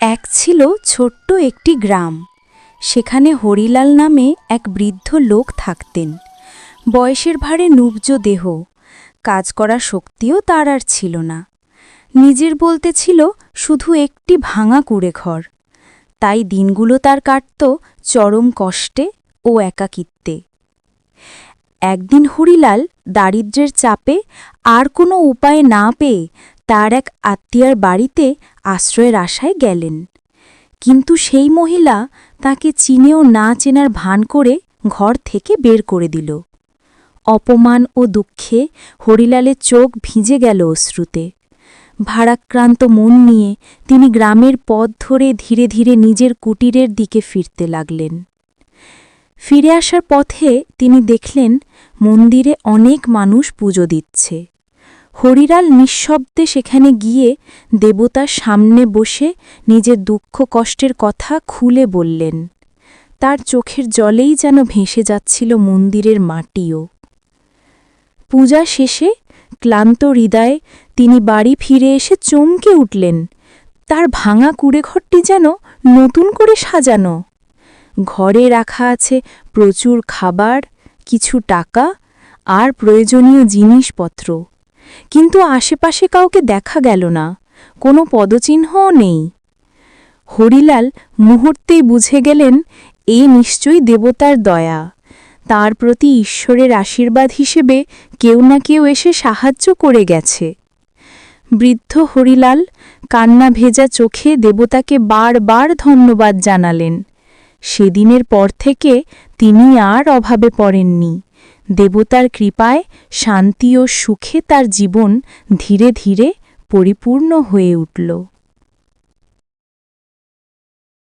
এক ছিল ছোট্ট একটি গ্রাম। সেখানে হরিলাল নামে এক বৃদ্ধ লোক থাকতেন। বয়সের ভারে নুব্জ দেহ। কাজ করার শক্তিও তার আর ছিল না। নিজের বলতে ছিল, শুধু একটি ভাঙা কুড়ে ঘর। তাই দিনগুলো তার কাটত চরম কষ্টে ও একাকিত্বে। একদিন হরিলাল দারিদ্র্যের চাপে আর কোনো উপায় না পেয়ে তার এক আত্মীয়ার বাড়িতে আশ্রয়ের আশায় গেলেন। কিন্তু সেই মহিলা তাকে চিনেও না চেনার ভান করে ঘর থেকে বের করে দিল। অপমান ও দুঃখে হরিলালের চোখ ভিজে গেল অশ্রুতে। ভারাক্রান্ত মন নিয়ে তিনি গ্রামের পথ ধরে ধীরে ধীরে নিজের কুটিরের দিকে ফিরতে লাগলেন। ফিরে আসার পথে তিনি দেখলেন মন্দিরে অনেক মানুষ পুজো দিচ্ছে। হরিলাল নিঃশব্দে সেখানে গিয়ে দেবতার সামনে বসে নিজের দুঃখ কষ্টের কথা খুলে বললেন। তার চোখের জলেই যেন ভেসে যাচ্ছিল মন্দিরের মাটিও। পূজা শেষে ক্লান্ত হৃদয়ে তিনি বাড়ি ফিরে এসে চমকে উঠলেন। তার ভাঙা কুড়েঘরটি যেন নতুন করে সাজানো। ঘরে রাখা আছে প্রচুর খাবার, কিছু টাকা আর প্রয়োজনীয় জিনিসপত্র। কিন্তু আশেপাশে কাউকে দেখা গেল না, কোনো পদচিহ্নও নেই। হরিলাল মুহূর্তেই বুঝে গেলেন, এ নিশ্চয়ই দেবতার দয়া। তার প্রতি ঈশ্বরের আশীর্বাদ হিসেবে কেউ না কেউ এসে সাহায্য করে গেছে। বৃদ্ধ হরিলাল কান্না ভেজা চোখে দেবতাকে বারবার ধন্যবাদ জানালেন। সেদিনের পর থেকে তিনি আর অভাবে পড়েননি। দেবতার কৃপায় শান্তি ও সুখে তার জীবন ধীরে ধীরে পরিপূর্ণ হয়ে উঠল।